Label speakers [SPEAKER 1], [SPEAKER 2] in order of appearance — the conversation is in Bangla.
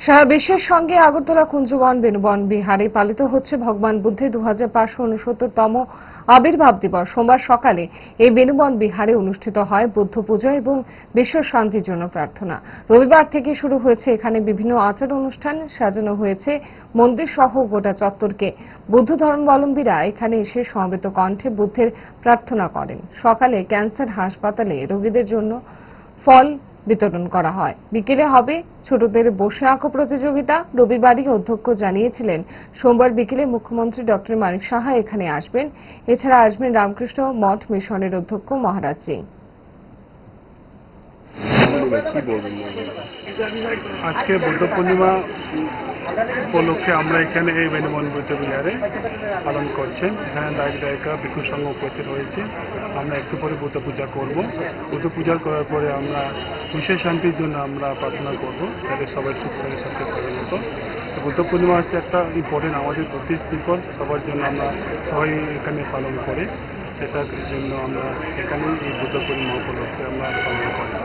[SPEAKER 1] সারা বিশ্বের সঙ্গে আগরতলা কুঞ্জবন বেনুবন বিহারে পালিত হচ্ছে ভগবান বুদ্ধের দু হাজার পাঁচশো উনসত্তরতম আবির্ভাব দিবস। সোমবার সকালে এই বেনুবন বিহারে অনুষ্ঠিত হয় বুদ্ধ পূজা এবং বিশ্ব শান্তির জন্য প্রার্থনা। রবিবার থেকে শুরু হয়েছে এখানে বিভিন্ন আচার অনুষ্ঠান, সাজানো হয়েছে মন্দির সহ গোটা চত্বরকে। বুদ্ধ ধর্মাবলম্বীরা এখানে এসে সমবেত কণ্ঠে বুদ্ধের প্রার্থনা করেন। সকালে ক্যান্সার হাসপাতালে রোগীদের জন্য ফল বিতরণ করা হয়। বিকেলে হবে ছোটদের বসে আঁকো প্রতিযোগিতা। রবিবারই অধ্যক্ষ জানিয়েছিলেন, সোমবার বিকেলে মুখ্যমন্ত্রী ডক্টর মানিক সাহা এখানে আসবেন। এছাড়া আসবেন রামকৃষ্ণ মঠ মিশনের অধ্যক্ষ মহারাজ সিং।
[SPEAKER 2] আজকে বুদ্ধ পূর্ণিমা উপলক্ষে আমরা এখানে এই বেনুবন বুদ্ধ বিহারে পালন করছেন। এখানে দায়িক দায়িকা ভিক্ষু সংঘ উপস্থিত হয়েছে আমরা একটু পরে বুদ্ধ পূজা করব। বুদ্ধ পূজা করার পরে আমরা বিশ্বের শান্তির জন্য আমরা প্রার্থনা করব। যাতে সবাই সুখ শান্তি থাকতে পারে। মতো বুদ্ধ পূর্ণিমা হচ্ছে একটা ইম্পর্টেন্ট আমাদের পিপল সবার জন্য আমরা সবাই এখানে পালন করি। এটার জন্য আমরা এখানে এই বুদ্ধ পূর্ণিমা উপলক্ষে আমরা পালন করি।